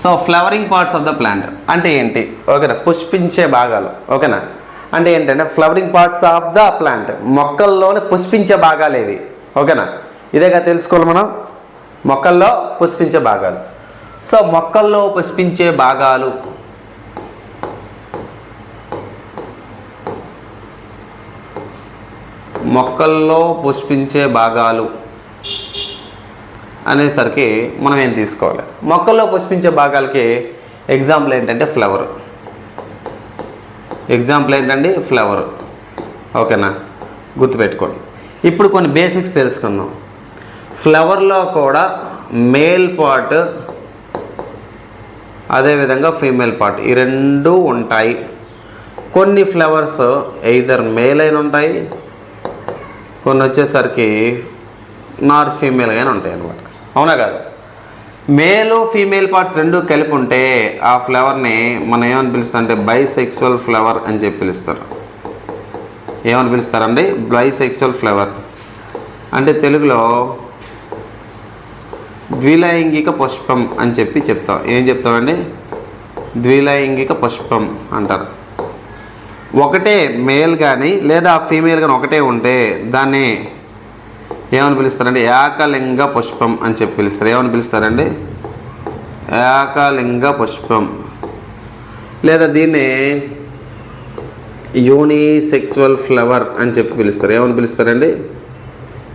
So flowering parts of the plant అంటే ఏంటి? ఓకేనా పుష్పించే భాగాలు ఓకేనా? అంటే ఏంటంటే flowering parts of the plant మొక్కల్లోనే పుష్పించే భాగాలు ఏవి ఓకేనా? ఇదేగా తెలుసుకోవాలి మనం మొక్కల్లో పుష్పించే భాగాలు. సో మొక్కల్లో పుష్పించే భాగాలు మొక్కల్లో పుష్పించే భాగాలు అనేసరికి మనం ఏం తీసుకోవాలి? మొక్కల్లో పుష్పించే భాగాలకి ఎగ్జాంపుల్ ఏంటంటే ఫ్లవర్. ఎగ్జాంపుల్ ఏంటండి? ఫ్లవర్. ఓకేనా? గుర్తుపెట్టుకోండి. ఇప్పుడు కొన్ని బేసిక్స్ తెలుసుకుందాం. ఫ్లవర్లో కూడా మేల్ పార్ట్ అదేవిధంగా ఫీమేల్ పార్ట్ ఈ రెండు ఉంటాయి. కొన్ని ఫ్లవర్స్ ఎయిదర్ మేల్ అయిన ఉంటాయి. కొన్ని వచ్చేసరికి నార్ ఫీమేల్ అయిన ఉంటాయి అనమాట అవునా కాదు. మేలు ఫీమేల్ పార్ట్స్ రెండు కలిపి ఉంటే ఆ ఫ్లవర్ని మనం ఏమని పిలుస్తాం అంటే బైసెక్సువల్ ఫ్లవర్ అని చెప్పి పిలుస్తారు. ఏమని పిలుస్తారండి? Bisexual flower. అంటే తెలుగులో ద్విలైంగిక పుష్పం అని చెప్పి చెప్తాం. ఏం చెప్తామండి? ద్విలైంగిక పుష్పం అంటారు. ఒకటే మేల్ కానీ లేదా ఫీమేల్ కానీ ఒకటే ఉంటే దాన్ని ఏమని పిలుస్తారంటే ఏకలింగ పుష్పం అని చెప్పి పిలుస్తారు. ఏమని పిలుస్తారండి? ఏకలింగ పుష్పం. లేదా దీన్ని యూనిసెక్సువల్ ఫ్లవర్ అని చెప్పి పిలుస్తారు. ఏమని పిలుస్తారండి?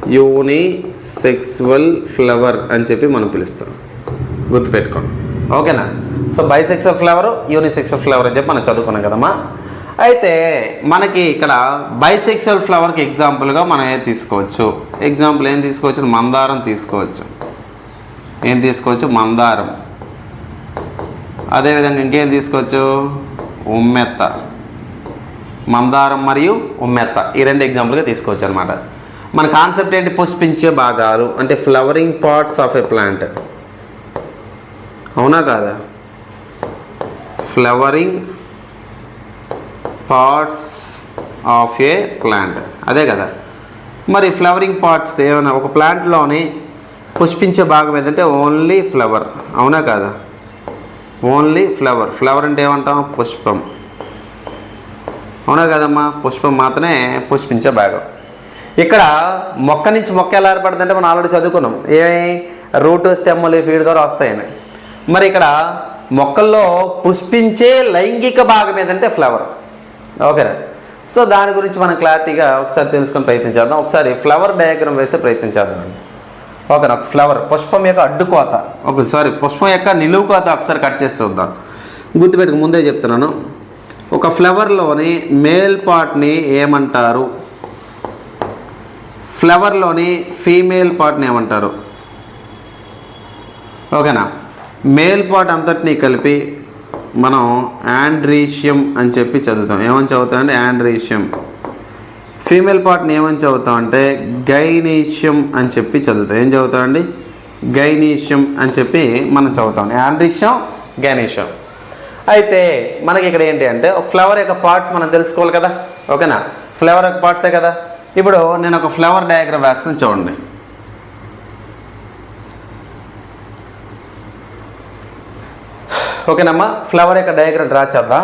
యూనిసెక్సువల్ ఫ్లవర్ అని చెప్పి మనం పిలుస్తాం. గుర్తుపెట్టుకోండి. ఓకేనా? So bisexual flower unisexual flower అని చెప్పి మనం చదువుకున్నాం కదమ్మా. అయితే మనకి ఇక్కడ బైసెక్సువల్ ఫ్లవర్కి ఎగ్జాంపుల్గా మనం ఏం తీసుకోవచ్చు? ఎగ్జాంపుల్ ఏం తీసుకోవచ్చు? మందారం తీసుకోవచ్చు. ఏం తీసుకోవచ్చు? మందారం. అదేవిధంగా ఇంకేం తీసుకోవచ్చు? ఉమ్మెత్త. మందారం మరియు ఉమ్మెత్త. ఈ రెండు ఎగ్జాంపుల్గా తీసుకోవచ్చు అనమాట మన కాన్సెప్ట్ ఏంటి? పుష్పించే భాగాలు అంటే flowering parts of a plant అవునా కాదా? Flowering parts of a plant అదే కదా. మరి ఫ్లవరింగ్ పార్ట్స్ ఏమైనా ఒక ప్లాంట్లోని పుష్పించే భాగం ఏదంటే ఓన్లీ ఫ్లవర్ అవునా కాదా? ఓన్లీ ఫ్లవర్ ఫ్లవర్ అంటే ఏమంటాం? పుష్పం. అవునా కదమ్మా? పుష్పం మాత్రమే పుష్పించే భాగం. ఇక్కడ మొక్క నుంచి మొక్క ఎలా ఏర్పడుతుందంటే మనం ఆల్రెడీ చదువుకున్నాం. ఏమి రూట్ స్టెమ్ములు ఫీడ్ ద్వారా వస్తాయని. మరి ఇక్కడ మొక్కల్లో పుష్పించే లైంగిక భాగం ఏదంటే ఫ్లవర్ ఓకేనా సో దాని గురించి మనం క్లారిటీగా ఒకసారి తెలుసుకొని ప్రయత్నించేద్దాం ఒకసారి ఫ్లవర్ డయాగ్రామ్ వేసే ప్రయత్నించేద్దాం అండి ఓకేనా ఒక ఫ్లవర్ పుష్పం యొక్క అడ్డుకోత ఒక సారీ పుష్పం యొక్క నిలువు కోత ఒకసారి కట్ చేసి చూద్దాం. గుర్తుపెట్టుకు ముందే చెప్తున్నాను. ఒక ఫ్లవర్లోని మేల్ పార్ట్ని ఏమంటారు? ఫ్లవర్లోని ఫీమేల్ పార్ట్ని ఏమంటారు? ఓకేనా? మేల్ పార్ట్ అంతటినీ కలిపి మనం యాండ్రీషియం అని చెప్పి చదువుతాం. ఏమని చదువుతామంటే యాండ్రీషియం ఫీమేల్ పార్ట్ని ఏమని చదువుతాం అంటే గైనీషియం అని చెప్పి చదువుతాం. ఏం చదువుతామండి గైనీషియం అని చెప్పి మనం చదువుతాం. Androecium gynoecium. అయితే మనకి ఇక్కడ ఏంటి అంటే ఫ్లవర్ యొక్క పార్ట్స్ మనం తెలుసుకోవాలి కదా. ఓకేనా? ఫ్లవర్ యొక్క పార్ట్సే కదా. ఇప్పుడు నేను ఒక ఫ్లవర్ డయాగ్రామ్ వేస్తాను చూడండి. ఓకేనమ్మా ఫ్లవర్ యొక్క డయాగ్రామ్ డ్రా చేద్దాం.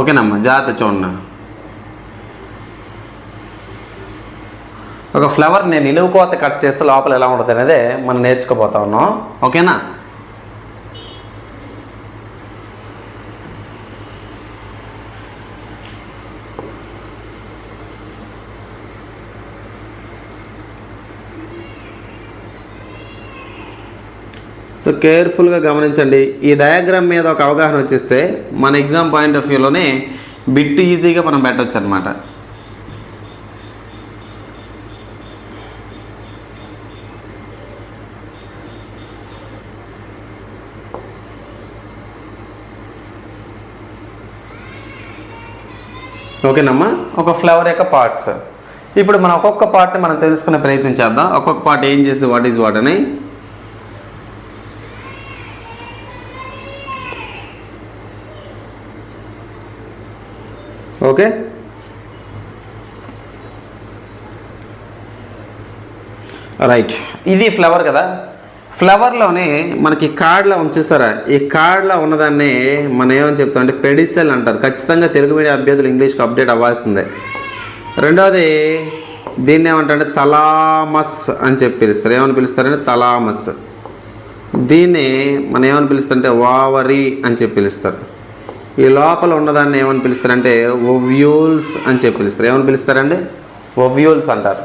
ఓకేనమ్మా జాగ్రత్త చూడండి. ఒక ఫ్లవర్ నేను నిలువు కోత కట్ చేస్తే లోపల ఎలా ఉంటుంది అనేది మనం నేర్చుకోపోతా ఉన్నాం. ఓకేనా? సో కేర్ఫుల్గా గమనించండి. ఈ డయాగ్రామ్ మీద ఒక అవగాహన వచ్చేస్తే మన ఎగ్జామ్ పాయింట్ ఆఫ్ వ్యూలోనే బిట్ ఈజీగా మనం పెట్టవచ్చు అనమాట ఓకేనమ్మా? ఒక ఫ్లవర్ యొక్క పార్ట్స్. ఇప్పుడు మనం ఒక్కొక్క పార్ట్ని మనం తెలుసుకునే ప్రయత్నం చేద్దాం. ఒక్కొక్క పార్ట్ ఏం చేస్తుంది? వాట్ ఈజ్ వాట్ అని. ఓకే? రైట్ ఇది ఫ్లవర్ కదా. ఫ్లవర్లోనే మనకి కార్డ్లో ఉంది చూసారా? ఈ కార్డ్లో ఉన్నదాన్ని మనం ఏమని చెప్తాం అంటే పెడిసెల్ అంటారు. ఖచ్చితంగా తెలుగు మీడియం అభ్యర్థులు ఇంగ్లీష్కి అప్డేట్ అవ్వాల్సిందే. రెండవది దీన్ని ఏమంటారంటే తలామస్ అని చెప్పి పిలుస్తారు. ఏమని పిలుస్తారంటే తలామస్ దీన్ని మనం ఏమని పిలుస్తారంటే వావరి అని చెప్పి పిలుస్తారు. ఈ లోపల ఉన్నదాన్ని ఏమని పిలుస్తారంటే ఒవ్యూల్స్ అని చెప్పి పిలుస్తారు. ఏమని పిలుస్తారండి? ఒవ్యూల్స్ అంటారు.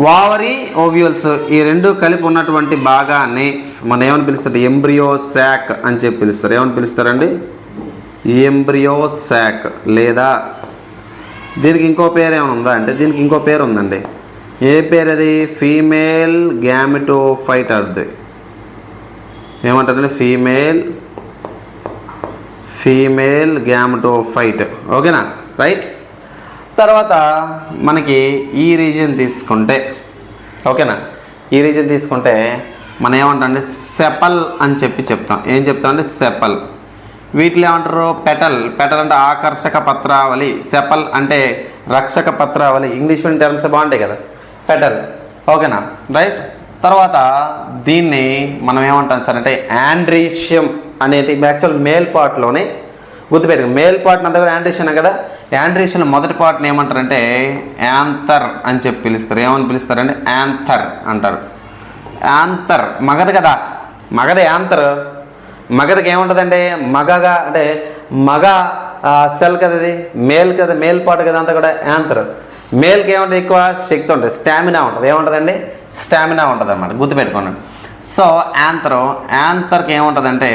వావరి ఓవ్యూల్స్ ఈ రెండు కలిపి ఉన్నటువంటి భాగాన్ని మనం ఏమని పిలుస్తారు? ఎంబ్రియో శాక్ అని చెప్పి పిలుస్తారు. ఏమని పిలుస్తారండి? ఎంబ్రియో శాక్ లేదా దీనికి ఇంకో పేరు ఏమైనా ఉందా అంటే దీనికి ఇంకో పేరు ఉందండి. ఏ పేరు అది ఫీమేల్ గ్యామిటోఫైట్ అది ఏమంటారంటే ఫీమేల్ ఫీమేల్ గ్యామటోఫైట్. ఓకేనా? రైట్? తర్వాత మనకి ఈ రీజియన్ తీసుకుంటే ఓకేనా? ఈ రీజియన్ తీసుకుంటే మనం ఏమంటామంటే సెపల్ అని చెప్పి చెప్తాం. ఏం చెప్తామంటే సెపల్. వీటిలో ఏమంటారు? పెటల్. పెటల్ అంటే ఆకర్షక పత్రావళి. సెపల్ అంటే రక్షక పత్రావళి. ఇంగ్లీష్ మీడియం టర్మ్స్ బాగుంటాయి కదా. పెటల్. ఓకేనా? రైట్? తర్వాత దీన్ని మనం ఏమంటాం సార్ అంటే యాండ్రీషియం అనేది యాక్చువల్ మేల్ పార్ట్లోనే గుర్తుపెట్టు మేల్ పార్ట్ని అంతా కూడా యాండ్రీషియం కదా. యాండ్రీషియం మొదటి పార్ట్ని ఏమంటారంటే యాంథర్ అని చెప్పి పిలుస్తారు. ఏమని పిలుస్తారంటే యాంథర్ అంటారు. యాంథర్ మగది కదా. మగది యాంథర్ మగదికి ఏముంటుందంటే మగగా అంటే మగ సెల్ కదా ఇది మేల్ కదా మేల్ పార్ట్ కదా అంతా కూడా యాంథర్ మేల్కి ఏముంటుంది ఎక్కువ? శక్తి ఉంటుంది. స్టామినా ఉంటుంది. ఏముంటుందండి? స్టామినా ఉంటుంది అనమాట గుర్తుపెట్టుకోండి. సో యాంతరం యాంతర్కి ఏముంటుందంటే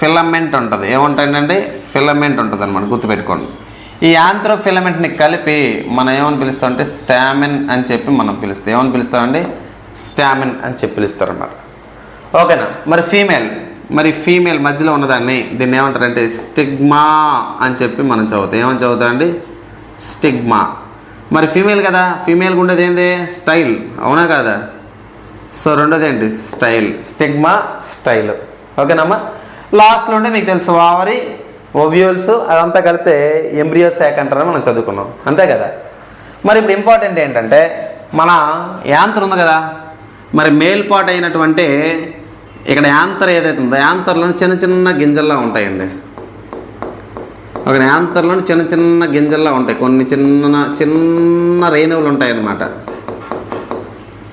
ఫిలమెంట్ ఉంటుంది. ఏముంటుందండి ఫిలమెంట్ ఉంటుంది అనమాట గుర్తుపెట్టుకోండి. ఈ యాంత్రో ఫిలమెంట్ని కలిపి మనం ఏమని పిలుస్తామంటే స్టామిన్ అని చెప్పి మనం పిలుస్తాం. ఏమని పిలుస్తామండి? స్టామిన్ అని చెప్పి పిలుస్తారు అన్నమాట ఓకేనా? మరి ఫీమేల్. మరి ఫీమేల్ మధ్యలో ఉన్నదాన్ని దీన్ని ఏమంటారంటే స్టిగ్మా అని చెప్పి మనం చదువుతాం. ఏమని చదువుతామండి? స్టిగ్మా. మరి ఫీమేల్ కదా? ఫీమేల్కి ఉండేది ఏంది? స్టైల్ అవునా కాదా? సో రెండోది ఏంటి? స్టైల్ స్టిగ్మా స్టైల్ ఓకేనమ్మా? లాస్ట్లో ఉంటే మీకు తెలుసు వావరి ఓవ్యూల్స్ అదంతా కలిపితే ఎంబ్రియో శాఖ అంటారని మనం చదువుకున్నాం. అంతే కదా? మరి ఇప్పుడు ఇంపార్టెంట్ ఏంటంటే మన యాంతర్ ఉంది కదా? మరి మేల్పాటు అయినటువంటి ఇక్కడ యాంతర్ ఏదైతే ఉందో యాంతర్లో చిన్న చిన్న గింజల్లో ఉంటాయండి. ఒక యాంతర్లో చిన్న చిన్న గింజల్లా ఉంటాయి. కొన్ని చిన్న చిన్న రేణువులు ఉంటాయి అన్నమాట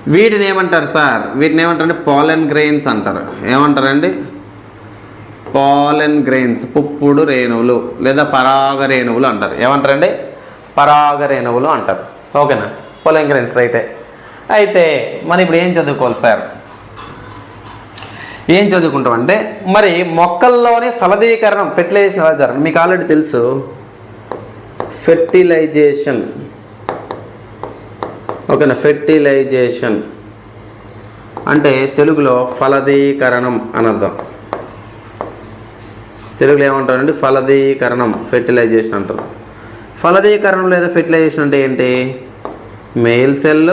వీటిని ఏమంటారు సార్? వీటిని ఏమంటారంటే పాలెన్ గ్రెయిన్స్ అంటారు. ఏమంటారండి? పాలెన్ గ్రెయిన్స్ పుప్పుడు రేణువులు లేదా పరాగ రేణువులు అంటారు. ఏమంటారండి? పరాగ రేణువులు అంటారు. ఓకేనా? పాలెన్ గ్రెయిన్స్ రైటే. అయితే మనం ఇప్పుడు ఏం చదువుకోవాలి సార్? ఏం చదువుకుంటాం అంటే మరి మొక్కల్లోనే ఫలదీకరణం ఫెర్టిలైజేషన్ ఎలా జరగదు మీకు ఆల్రెడీ తెలుసు. ఫెర్టిలైజేషన్ ఓకేనా? ఫెర్టిలైజేషన్ అంటే తెలుగులో ఫలదీకరణం అనర్థం. తెలుగులో ఏమంటారండి? ఫలదీకరణం ఫెర్టిలైజేషన్ అంటారు. ఫలదీకరణం లేదా ఫెర్టిలైజేషన్ అంటే ఏంటి? మేల్ సెల్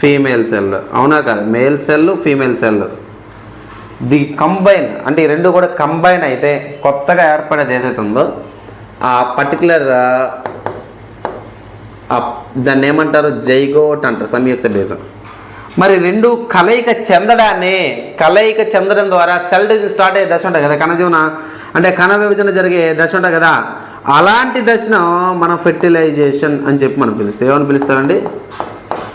ఫీమేల్ సెల్ అవునా కాదు? Male cell female cell the combine అంటే ఈ రెండు కూడా కంబైన్ అయితే కొత్తగా ఏర్పడేది ఏదైతే ఉందో ఆ పర్టికులర్ దాన్ని ఏమంటారు? జైగోట్ అంటారు సంయుక్త బీజం. మరి రెండు కలయిక చెందడాన్ని కలయిక చెందడం ద్వారా సెల్ డివిజన్ స్టార్ట్ అయ్యే దశ ఉంటుంది కదా కణజీవన అంటే కణ విభజన జరిగే దశ ఉంటుంది కదా అలాంటి దశను మనం ఫెర్టిలైజేషన్ అని చెప్పి మనం పిలుస్తాం. ఏమని పిలుస్తామండి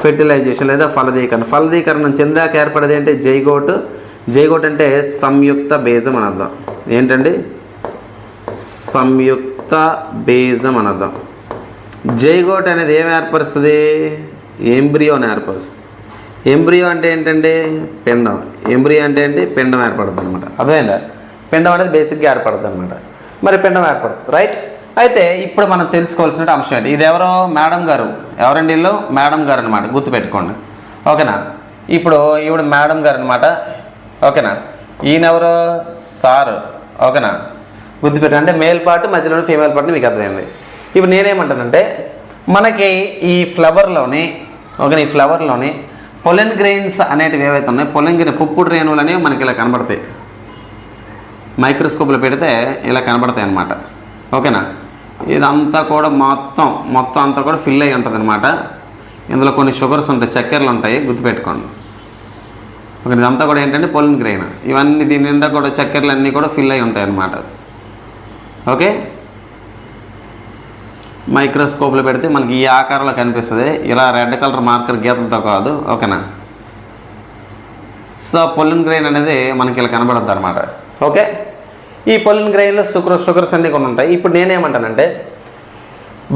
ఫెర్టిలైజేషన్ లేదా ఫలదీకరణ. ఫలదీకరణం చెందాక ఏర్పడేది అంటే జైగోట్ జైగోట్ అంటే సంయుక్త బేజం అని అర్థం. ఏంటండి? సంయుక్త బేజం అని అర్థం. జైగోట్ అనేది ఏం ఏర్పరుస్తుంది? ఎంబ్రియోని ఏర్పరుస్తుంది. ఎంబ్రియో అంటే ఏంటండి? పిండం. ఎంబ్రియో అంటే ఏంటి? పిండం ఏర్పడుతుంది అనమాట అర్థమైందా? పిండం అనేది బేసిక్గా ఏర్పడుతుంది అనమాట మరి పిండం ఏర్పడుతుంది రైట్? అయితే ఇప్పుడు మనం తెలుసుకోవాల్సిన అంశం ఏంటి? ఇది ఎవరో మేడం గారు. ఎవరండి వీళ్ళు? మేడం గారు అనమాట గుర్తుపెట్టుకోండి. ఓకేనా? ఇప్పుడు ఈవిడ మేడం గారు అనమాట ఓకేనా? ఈయనెవరు? సార్. ఓకేనా? గుర్తుపెట్టు అంటే మేల్ పార్ట్ మధ్యలో ఫీమేల్ పార్ట్ మీకు అర్థమైంది. ఇప్పుడు నేనేమంటానంటే మనకి ఈ ఫ్లవర్లోని ఓకే ఈ ఫ్లవర్లోని పొలెన్ గ్రెయిన్స్ అనేటివి ఏవైతే ఉన్నాయో పొలెన్ గ్రెయిన్ పుప్పుడు రేణువులు అనేవి మనకి ఇలా కనబడతాయి. మైక్రోస్కోప్లో పెడితే ఇలా కనబడతాయి అన్నమాట. ఓకేనా? ఇదంతా కూడా మొత్తం మొత్తం అంతా కూడా ఫిల్ అయి ఉంటుంది అనమాట ఇందులో కొన్ని షుగర్స్ ఉంటాయి చక్కెరలు ఉంటాయి గుర్తుపెట్టుకోండి. ఒకటి ఇదంతా కూడా ఏంటంటే పొలిన్ గ్రెయిన్ ఇవన్నీ దీని నిండా కూడా చక్కెరలు అన్నీ కూడా ఫిల్ అయి ఉంటాయి అన్నమాట. ఓకే? మైక్రోస్కోప్లో పెడితే మనకి ఈ ఆకారంలో కనిపిస్తుంది. ఇలా రెడ్ కలర్ మార్కర్ గీతలతో కాదు. ఓకేనా? సో పొలిన్ గ్రెయిన్ అనేది మనకి ఇలా కనబడుద్ది అనమాట ఓకే? ఈ పొలిన్ గ్రెయిన్లో షుగర్ షుగర్స్ అన్నీ కొన్ని ఉంటాయి. ఇప్పుడు నేనేమంటానంటే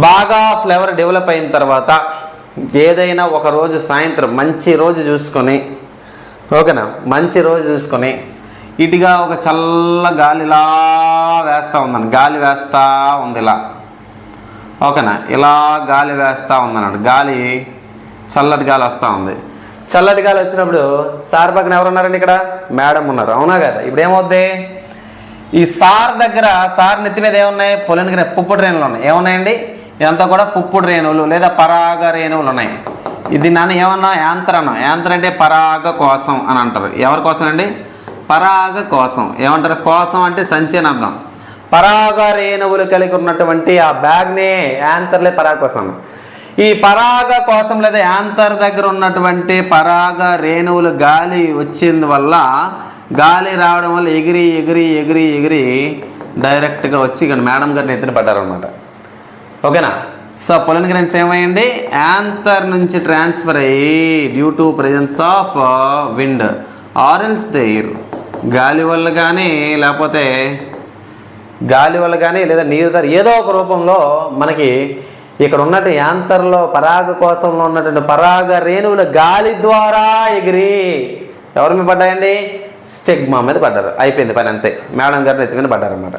బాగా ఫ్లేవర్ డెవలప్ అయిన తర్వాత ఏదైనా ఒక రోజు సాయంత్రం మంచి రోజు చూసుకొని ఓకేనా? మంచి రోజు చూసుకొని ఇటుగా ఒక చల్ల గాలి ఇలా వేస్తూ ఉందండి గాలి వేస్తూ ఉంది ఇలా ఓకేనా? ఇలా గాలి వేస్తూ ఉందన్నాడు. గాలి చల్లటి గాలి వస్తూ ఉంది. చల్లటి గాలి వచ్చినప్పుడు సార్ పక్కన ఎవరు ఉన్నారండి ఇక్కడ? మేడం ఉన్నారు. అవునా కదా? ఇప్పుడు ఏమవుద్ది? ఈ సార్ దగ్గర సార్ నెత్తి మీద ఏమున్నాయి? పొలిన పుప్పుడు రేణువులు ఉన్నాయి. ఏమున్నాయండి? ఇదంతా కూడా పుప్పుడు రేణువులు లేదా పరాగ రేణువులు ఉన్నాయి. ఇది నన్ను ఏమన్నా యాంత్ర యాంత్ర అంటే పరాగ కోసం అని అంటారు. ఎవరి కోసం అండి? పరాగ కోసం ఏమంటారు? కోసం అంటే సంచి అని అర్థం. పరాగ రేణువులు కలిగి ఉన్నటువంటి ఆ బ్యాగ్నే యాంతర్లే పరాగ కోసం ఈ పరాగ కోసం లేదా యాంతర్ దగ్గర ఉన్నటువంటి పరాగ రేణువులు గాలి వచ్చింది వల్ల గాలి రావడం వల్ల ఎగిరి ఎగిరి ఎగిరి ఎగిరి డైరెక్ట్గా వచ్చి ఇక్కడ మేడం గారిని ఎత్తిన పడ్డారనమాట ఓకేనా? సో పొలిన్ గ్రైన్స్ ఏమైంది? యాంతర్ నుంచి ట్రాన్స్ఫర్ అయ్యి due to presence of wind or else there గాలి వల్ల కానీ లేకపోతే గాలి వల్ల కానీ లేదా నీరు ద్వారా ఏదో ఒక రూపంలో మనకి ఇక్కడ ఉన్నట్టు యాంతర్లో పరాగ కోసంలో ఉన్నటువంటి పరాగ రేణువులు గాలి ద్వారా ఎగిరి ఎవరి మీద పడ్డాయండి? స్టెగ్మా మీద పడ్డారు. అయిపోయింది పని అంతే. మేడం గారిని ఎత్తి మీద పడ్డారన్నమాట.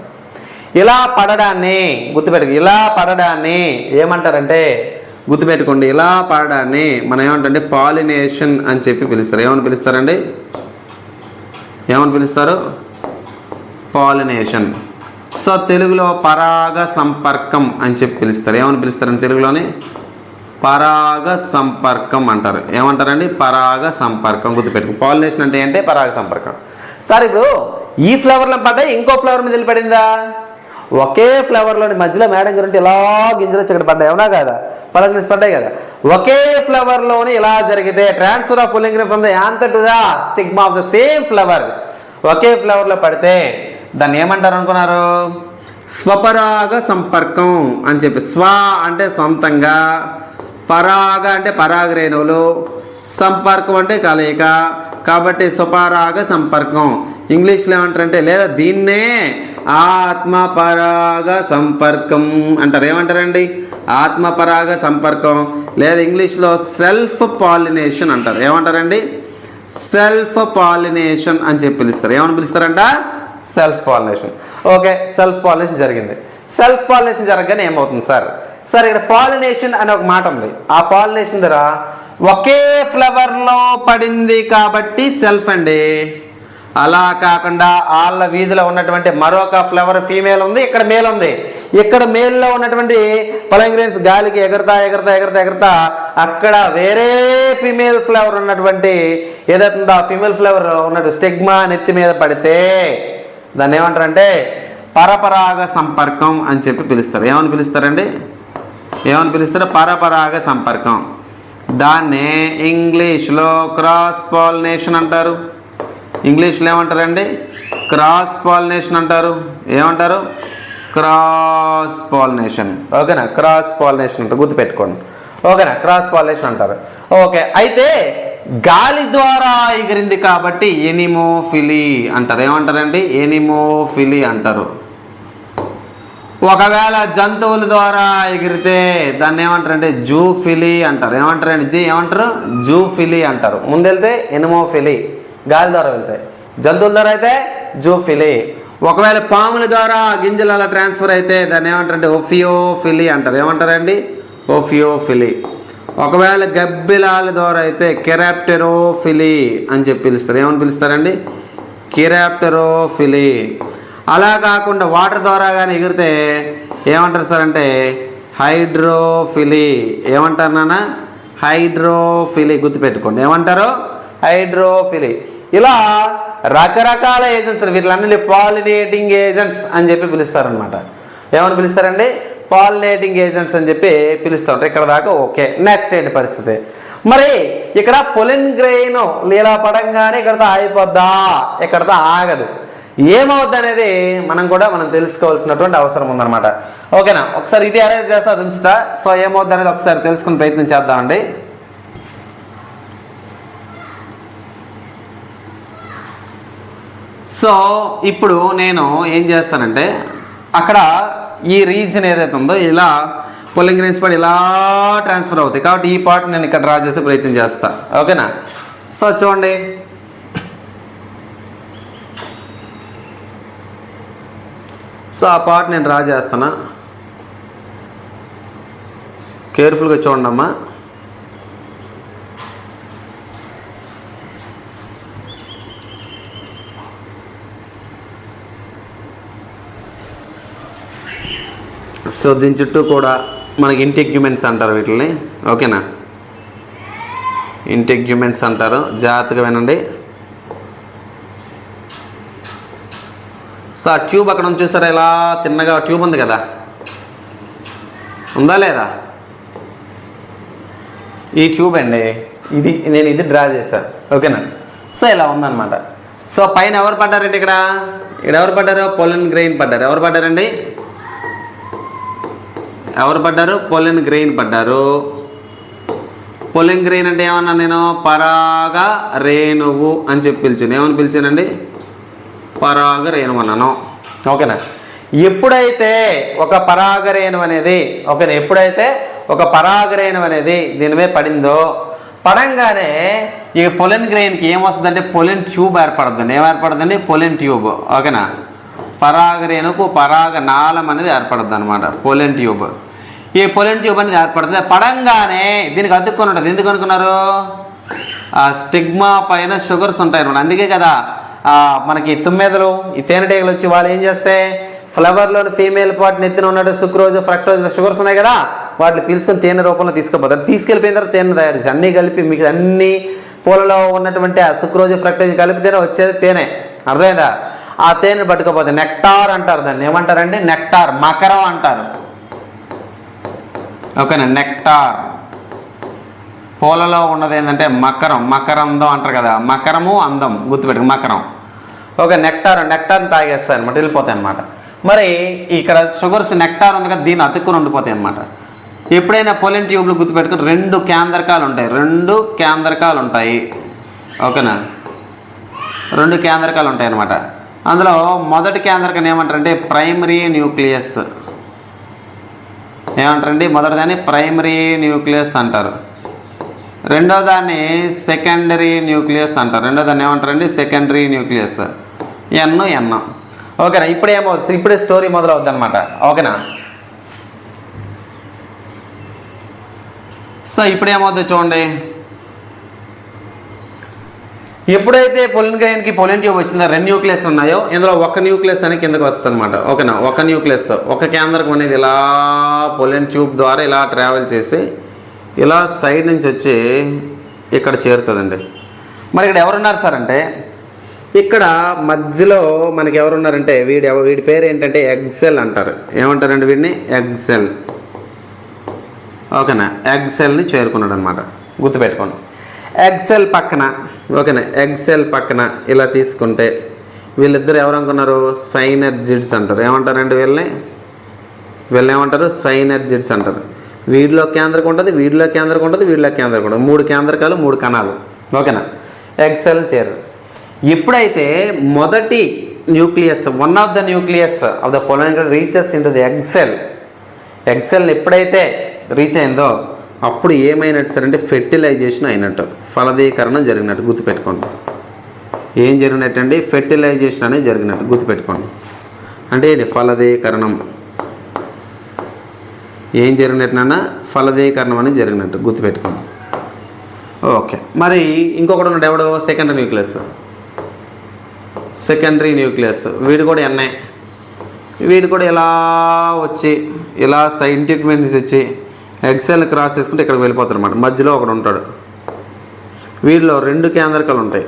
ఇలా పడడాన్ని గుర్తుపెట్టుకు ఇలా పడడాన్ని ఏమంటారంటే గుర్తుపెట్టుకోండి ఇలా పడడాన్ని మనం ఏమంటే పాలినేషన్ అని చెప్పి పిలుస్తారు. ఏమని పిలుస్తారండి? ఏమని పిలుస్తారు? పాలినేషన్. సో తెలుగులో పరాగ సంపర్కం అని చెప్పి పిలుస్తారు. ఏమని పిలుస్తారండి తెలుగులోని? పరాగ సంపర్కం అంటారు. ఏమంటారండి? పరాగ సంపర్కం గుర్తుపెట్టుకు. పాలినేషన్ అంటే ఏంటంటే పరాగ సంపర్కం. సార్ ఇప్పుడు ఈ ఫ్లవర్లో పడ్డా ఇంకో ఫ్లవర్ మీద వెళ్ళి పడిందా? ఒకే ఫ్లేవర్లోని మధ్యలో మేడం గురించి ఇలా గింజలు వచ్చి ఇక్కడ పడ్డాయి అవునా కదా? పలగ్నిస్ పడ్డాయి కదా. ఒకే ఫ్లేవర్లోని ఇలా జరిగితే transfer of pollen from the anther to the stigma of the same flower ఒకే ఫ్లవర్లో పడితే దాన్ని ఏమంటారు అనుకున్నారు? స్వపరాగ సంపర్కం అని చెప్పి స్వ అంటే సొంతంగా పరాగ అంటే పరాగ రేణువులు సంపర్కం అంటే కలయిక. కాబట్టి స్వపరాగ సంపర్కం. ఇంగ్లీష్లో ఏమంటారంటే లేదా దీన్నే ఆత్మపరాగ సంపర్కం అంటారు. ఏమంటారండి? ఆత్మపరాగ సంపర్కం. లేదా ఇంగ్లీష్లో సెల్ఫ్ పాలినేషన్ అంటారు. ఏమంటారండి? సెల్ఫ్ పాలినేషన్ అని చెప్పి పిలుస్తారు. ఏమని పిలుస్తారంట? Self pollination okay self pollination జరిగింది. సెల్ఫ్ పాలినేషన్ జరగగానే ఏమవుతుంది సార్? సార్ ఇక్కడ పాలినేషన్ అనే ఒక మాట ఉంది. ఆ పాలినేషన్ ద్వారా ఒకే ఫ్లవర్లో పడింది కాబట్టి సెల్ఫ్ అండి. అలా కాకుండా వాళ్ళ వీధిలో ఉన్నటువంటి మరొక ఫ్లవర్ ఫీమేల్ ఉంది ఇక్కడ మేల్ ఉంది. ఇక్కడ మేల్లో ఉన్నటువంటి పలంగ్రీన్స్ గాలికి ఎగురుతా ఎగురుతా ఎగురుతా ఎగురుతా అక్కడ వేరే ఫీమేల్ ఫ్లవర్ ఉన్నటువంటి ఏదైతుందో ఆ ఫీమేల్ ఫ్లవర్ ఉన్నట్టు స్టిగ్మా నెత్తి మీద పడితే దాన్ని ఏమంటారంటే పరపరాగ సంపర్కం అని చెప్పి పిలుస్తారు. ఏమని పిలుస్తారండి? ఏమని పిలుస్తారు? పరపరాగ సంపర్కం. దాన్నే ఇంగ్లీష్లో క్రాస్ పాలినేషన్ అంటారు. ఇంగ్లీష్లో ఏమంటారండి? క్రాస్ పాలినేషన్ అంటారు. ఏమంటారు? Cross pollination. ఓకేనా? క్రాస్ పాలినేషన్ అంటారు. గుర్తుపెట్టుకోండి. ఓకేనా? క్రాస్ పాలినేషన్ అంటారు. ఓకే అయితే గాలి ద్వారా ఎగిరింది కాబట్టి ఎనిమోఫిలి అంటారు. ఏమంటారండి? ఎనిమోఫిలి అంటారు. ఒకవేళ జంతువుల ద్వారా ఎగిరితే దాన్ని ఏమంటారంటే? జూఫిలి అంటారు. ఏమంటారండి? ఇది ఏమంటారు? జూఫిలి అంటారు. ముందెళ్తే ఎనిమోఫిలి. గాలి ద్వారా వెళ్తాయి. జంతువుల ద్వారా అయితే జూఫిలి. ఒకవేళ పాముల ద్వారా గింజలు అలా ట్రాన్స్ఫర్ అయితే దాన్ని ఏమంటారంటే ఒఫియోఫిలి అంటారు. ఏమంటారండి? ఒఫియోఫిలి. ఒకవేళ గబ్బిలాల ద్వారా అయితే కెరాప్టెరోఫిలి అని చెప్పి పిలుస్తారు. ఏమని పిలుస్తారండి? కిరాప్టెరోఫిలి. అలా కాకుండా వాటర్ ద్వారా కానీ ఎగిరితే ఏమంటారు సార్ అంటే? హైడ్రోఫిలి. ఏమంటారు నాన్న? హైడ్రోఫిలి గుర్తుపెట్టుకోండి. ఏమంటారు? హైడ్రోఫిలి. ఇలా రకరకాల ఏజెంట్స్ వీటిలన్నీ పాలినేటింగ్ ఏజెంట్స్ అని చెప్పి పిలుస్తారనమాట ఏమని పిలుస్తారండి? పాలినేటింగ్ ఏజెంట్స్ అని చెప్పి పిలుస్తారు. ఇక్కడ దాకా ఓకే. నెక్స్ట్ ఏంటి పరిస్థితి? మరి ఇక్కడ పొలిన్ గ్రెయిన్ ఇలా పడంగానే ఇక్కడతో ఆగిపోద్దా ఇక్కడతో ఆగదు. ఏమవుద్ది అనేది మనం కూడా మనం తెలుసుకోవాల్సినటువంటి అవసరం ఉందన్నమాట. ఓకేనా? ఒకసారి ఇది అరేంజ్ చేస్తా అది ఉంచుతా. సో ఏమవుద్ది అనేది ఒకసారి తెలుసుకుని ప్రయత్నం చేద్దామండి. సో ఇప్పుడు నేను ఏం చేస్తానంటే అక్కడ ఈ రీజన్ ఏదైతే ఉందో ఇలా పొలింగ్ గ్రీన్స్ పార్ట్ ఇలా ట్రాన్స్ఫర్ అవుతాయి. కాబట్టి ఈ పార్ట్ నేను ఇక్కడ డ్రా చేసే ప్రయత్నం చేస్తా. ఓకేనా? సో చూడండి. సో ఆ పార్ట్ నేను డ్రా చేస్తాను? కేర్ఫుల్గా చూడండి అమ్మా సో దీని చుట్టూ కూడా మనకి ఇంటెగ్యుమెంట్స్ అంటారు వీటిని ఓకేనా? ఇంటెగ్యుమెంట్స్ అంటారు. జాగ్రత్తగా వినండి. సో ఆ ట్యూబ్ అక్కడ నుంచి చూసారా? ఇలా తిన్నగా ట్యూబ్ ఉంది కదా? ఉందా లేదా? ఈ ట్యూబ్ అండి. ఇది నేను ఇది డ్రా చేశాను ఓకేనా? సో ఇలా ఉందన్నమాట. సో పైన ఎవరు పడ్డారండి ఇక్కడ? ఇక్కడ ఎవరు పడ్డారు? పొలన్ గ్రెయిన్ పడ్డారు. ఎవరు పడ్డారండి? ఎవరు పడ్డారు? పొలిన్ గ్రెయిన్ పడ్డారు. పొలిన్ గ్రెయిన్ అంటే ఏమన్నా నేను? పరాగ రేణువు అని చెప్పి పిలిచాను ఏమని పిలిచానండి పరాగ రేణువు అన్నాను. ఓకేనా? ఎప్పుడైతే ఒక పరాగ రేణువు అనేది ఓకేనా? ఎప్పుడైతే ఒక పరాగ రేణువు అనేది దీని మీద పడిందో పడంగానే ఈ పొలిన్ గ్రెయిన్కి ఏమొస్తుందంటే పొలిన్ ట్యూబ్ ఏర్పడుతుంది ఏం ఏర్పడుతుంది పొలిన్ ట్యూబ్. ఓకేనా? పరాగరేణుకు పరాగ నాళం అనేది ఏర్పడుతుంది అనమాట పొలెన్ ట్యూబ్. ఈ పొలెన్ ట్యూబ్ అనేది ఏర్పడుతుంది? పడంగానే దీనికి అతుక్కొని ఉంటుంది ఎందుకు అనుకున్నారు? ఆ స్టిగ్మా పైన షుగర్స్ ఉంటాయి అనమాట అందుకే కదా మనకి తుమ్మెదలు ఈ తేనెటీగలు వచ్చి వాళ్ళు ఏం చేస్తే ఫ్లవర్లోని ఫీమేల్ పార్ట్ నెత్తిన ఉన్నట్టు సుక్రోజ్ ఫ్రక్టోజ్ షుగర్స్ ఉన్నాయి కదా వాటిని పీల్చుకొని తేనె రూపంలో తీసుకుపోతారు. తీసుకెళ్ళిపోయిన తర్వాత తేనె తయారు చేసి అన్నీ కలిపి మీకు అన్ని పూలలో ఉన్నటువంటి ఆ సుక్రోజ్ ఫ్రక్టోజ్ కలిపితేనే వచ్చేది తేనె. అర్థమైందా? ఆ తేనె పట్టుకోపోతే నెక్టార్ అంటారు దాన్ని. ఏమంటారండి? నెక్టార్ మకరం అంటారు. ఓకేనా? నెక్టార్. పూలలో ఉన్నది ఏంటంటే మకరం మకరందం అంటారు కదా. మకరము అందం. గుర్తుపెట్టుకు మకరం. Okay nectar. నెక్టార్ని తాగేస్తాయి అనమాట వెళ్ళిపోతాయి అనమాట మరి ఇక్కడ షుగర్స్ నెక్టార్ ఉంది కదా దీన్ని అతుక్కుని ఉండిపోతాయి అనమాట ఎప్పుడైనా పొలిన్ ట్యూబ్లు గుర్తుపెట్టుకుని రెండు కేంద్రకాలు ఉంటాయి. రెండు కేంద్రకాలు ఉంటాయి. ఓకేనా? రెండు కేంద్రకాలు ఉంటాయి అనమాట అందులో మొదటి కేంద్రకం ఏమంటారంటే ప్రైమరీ న్యూక్లియస్. ఏమంటారండి? మొదటి దాన్ని ప్రైమరీ న్యూక్లియస్ అంటారు. రెండో దాన్ని సెకండరీ న్యూక్లియస్ అంటారు. రెండో దాన్ని ఏమంటారండి? Secondary nucleus. N N. ఓకేనా? ఇప్పుడు ఏమవుతుంది ఇప్పుడే స్టోరీ మొదలవుద్ది అనమాట ఓకేనా? సో ఇప్పుడు ఏమవుతుంది చూడండి. ఎప్పుడైతే పొలిన్ గ్రెయిన్కి పొలిన్ ట్యూబ్ వచ్చిందో రెండు న్యూక్లియస్ ఉన్నాయో ఇందులో ఒక న్యూక్లియస్ అని కిందకి వస్తుంది అనమాట ఓకేనా? ఒక న్యూక్లియస్ ఒక కేంద్రకం అనేది ఇలా పొలిన్ ట్యూబ్ ద్వారా ఇలా ట్రావెల్ చేసి ఇలా సైడ్ నుంచి వచ్చి ఇక్కడ చేరుతుందండి. మరి ఇక్కడ ఎవరున్నారు సార్ అంటే? ఇక్కడ మధ్యలో మనకి ఎవరున్నారంటే వీడి వీడి పేరు ఏంటంటే ఎగ్సెల్ అంటారు. ఏమంటారండి వీడిని? ఎగ్సెల్ ఓకేనా? ఎగ్సెల్ని చేరుకున్నాడు అనమాట గుర్తుపెట్టుకోండి. ఎగ్సెల్ పక్కన ఓకేనా ఎగ్సెల్ పక్కన ఇలా తీసుకుంటే వీళ్ళిద్దరు ఎవరనుకున్నారు? సైనర్జిడ్స్ అంటారు. ఏమంటారండి వీళ్ళని? వీళ్ళు ఏమంటారు? సైనర్జిడ్స్ అంటారు. వీడిలో కేంద్రకం ఉంటుంది వీడిలో కేంద్రకం ఉంటుంది వీడిలో కేంద్రకం ఉంటుంది. మూడు కేంద్రకాలు మూడు కణాలు. ఓకేనా? ఎగ్సెల్ చేరు. ఎప్పుడైతే మొదటి nucleus one of the nucleus of the pollen reaches into the egg cell egg cell ఎప్పుడైతే రీచ్ అయిందో అప్పుడు ఏమైనట్టు సరే అంటే ఫెర్టిలైజేషన్ అయినట్టు ఫలదీకరణం జరిగినట్టు గుర్తుపెట్టుకోండి. ఏం జరిగినట్టు అండి ఫెర్టిలైజేషన్ అనేది జరిగినట్టు గుర్తుపెట్టుకోండి. అంటే ఏంటి? ఫలదీకరణం. ఏం జరిగినట్టునన్నా ఫలదీకరణం అనేది జరిగినట్టు గుర్తుపెట్టుకోండి. ఓకే. మరి ఇంకొకటి ఉన్నాడు ఎవడు? సెకండరీ న్యూక్లియస్ సెకండరీ న్యూక్లియస్ వీడు కూడా ఎన్ఐ వీడు కూడా ఇలా వచ్చి ఇలా సైంటిఫిక్ నుంచి వచ్చి ఎక్సెల్ క్రాస్ చేసుకుంటే ఇక్కడికి వెళ్ళిపోతారు అనమాట మధ్యలో ఒకడు ఉంటాడు. వీడిలో రెండు కేంద్రకాలు ఉంటాయి.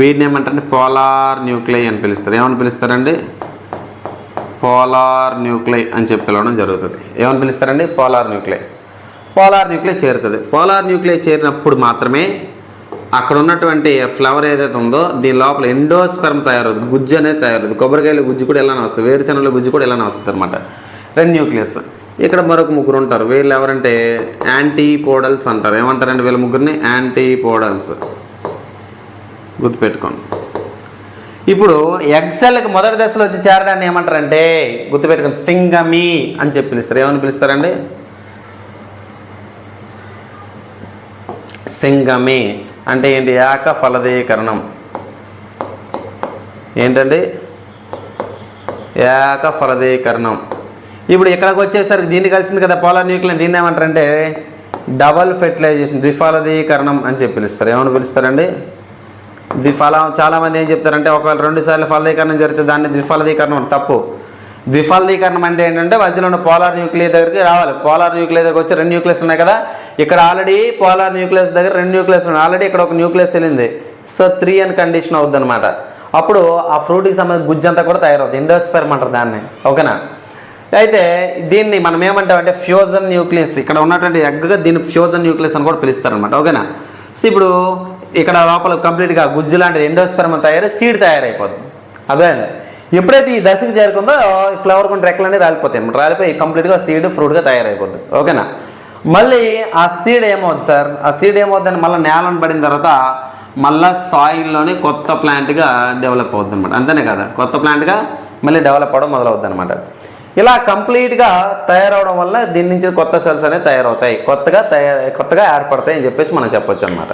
వీడిని ఏమంటారంటే పోలార్ న్యూక్లై అని పిలుస్తారు. ఏమని పిలుస్తారండి? పోలార్ న్యూక్లై అని చెప్పి పిలవడం జరుగుతుంది. ఏమని పిలుస్తారండి? పోలార్ న్యూక్లై పోలార్ న్యూక్లై చేరుతుంది. పోలార్ న్యూక్లై చేరినప్పుడు మాత్రమే అక్కడ ఉన్నటువంటి ఫ్లవర్ ఏదైతే ఉందో దీని లోపల ఎండోస్పెర్మ్ తయారవుతుంది. గుజ్జు అనేది తయారవుతుంది. కొబ్బరికాయల గుజ్జు కూడా ఇలానే వస్తుంది వేరుశనగల గుజ్జు కూడా ఇలానే వస్తుంది అనమాట రెండు న్యూక్లియస్. ఇక్కడ మరొక ముగ్గురు ఉంటారు. వీళ్ళు ఎవరంటే యాంటీపోడల్స్ అంటారు. ఏమంటారండి వీళ్ళ ముగ్గురిని? యాంటీపోడల్స్ గుర్తుపెట్టుకోండి. ఇప్పుడు ఎక్సెల్కి మొదటి దశలో వచ్చి చేరడాన్ని ఏమంటారంటే గుర్తుపెట్టుకోండి. సింగమి అని చెప్పి పిలుస్తారు. ఏమని పిలుస్తారండి? సింగమి అంటే ఏంటి? ఏక ఫలదీకరణం ఏంటండి? ఏక ఫలదీకరణం ఇప్పుడు ఇక్కడికి వచ్చేసరికి దీన్ని కలిసింది కదా పోలార్ న్యూక్లియన్ దీన్ని ఏమంటారంటే డబల్ ఫెర్టిలైజేషన్ ద్విఫలదీకరణం అని చెప్పి పిలుస్తారు. ఏమని పిలుస్తారండి? ద్విఫల చాలామంది ఏం చెప్తారంటే ఒకవేళ రెండు సార్లు ఫలదీకరణం జరిగితే దాన్ని ద్విఫలదీకరణం తప్పు. ద్విఫలదీకరణం అంటే ఏంటంటే మధ్యలో ఉన్న పోలార్ న్యూక్లియర్ దగ్గరికి రావాలి. పోలార్ న్యూక్లియర్ దగ్గర వచ్చి రెండు న్యూక్లియస్ ఉన్నాయి కదా ఇక్కడ ఆల్రెడీ పోలార్ న్యూక్లియస్ దగ్గర రెండు న్యూక్లియస్ ఉన్నాయి. ఆల్రెడీ ఇక్కడ ఒక న్యూక్లియస్ వెళ్ళింది. సో త్రీ అని కండిషన్ అవుద్ది అనమాట అప్పుడు ఆ ఫ్రూట్కి సంబంధించిన గుజ్జంతా కూడా తయారవుతుంది. ఇండోస్పెర్మ్ అంటారు దాన్ని. ఓకేనా? అయితే దీన్ని మనం ఏమంటామంటే ఫ్యూజన్ న్యూక్లియస్. ఇక్కడ ఉన్నటువంటి ఎగ్గగా దీన్ని ఫ్యూజన్ న్యూక్లియస్ అని కూడా పిలుస్తారు అనమాట ఓకేనా? సో ఇప్పుడు ఇక్కడ లోపల కంప్లీట్గా గుజ్జు లాంటిది ఎండోస్పెర్మ్ తయారై సీడ్ తయారైపోతుంది. అదే ఎప్పుడైతే ఈ దశకు చేరుకుందో ఫ్లవర్ కొన్ని రెక్కలన్నీ రాలిపోతాయి అనమాట రాలిపోయి కంప్లీట్గా సీడ్ ఫ్రూట్గా తయారైపోతుంది ఓకేనా? మళ్ళీ ఆ సీడ్ ఏమవుతుంది సార్? ఆ సీడ్ ఏమవుతుందంటే మళ్ళీ నేలను పడిన తర్వాత మళ్ళీ సాయిల్లోనే కొత్త ప్లాంట్గా డెవలప్ అవుతుంది అనమాట అంతేనే కదా? కొత్త ప్లాంట్గా మళ్ళీ డెవలప్ అవ్వడం మొదలవుతుంది అనమాట ఇలా కంప్లీట్గా తయారవడం వల్ల దీని నుంచి కొత్త సెల్స్ అనేవి తయారవుతాయి. కొత్తగా తయారు కొత్తగా ఏర్పడతాయి అని చెప్పేసి మనం చెప్పొచ్చు అనమాట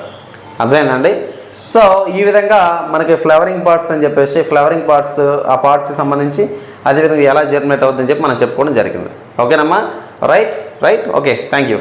అర్థమైందండి? సో ఈ విధంగా మనకి ఫ్లవరింగ్ పార్ట్స్ అని చెప్పేసి ఫ్లవరింగ్ పార్ట్స్ ఆ పార్ట్స్కి సంబంధించి అదేవిధంగా ఎలా జర్మినేట్ అవుతుందని చెప్పి మనం చెప్పుకోవడం జరిగింది. ఓకేనమ్మా? Right right? Okay thank you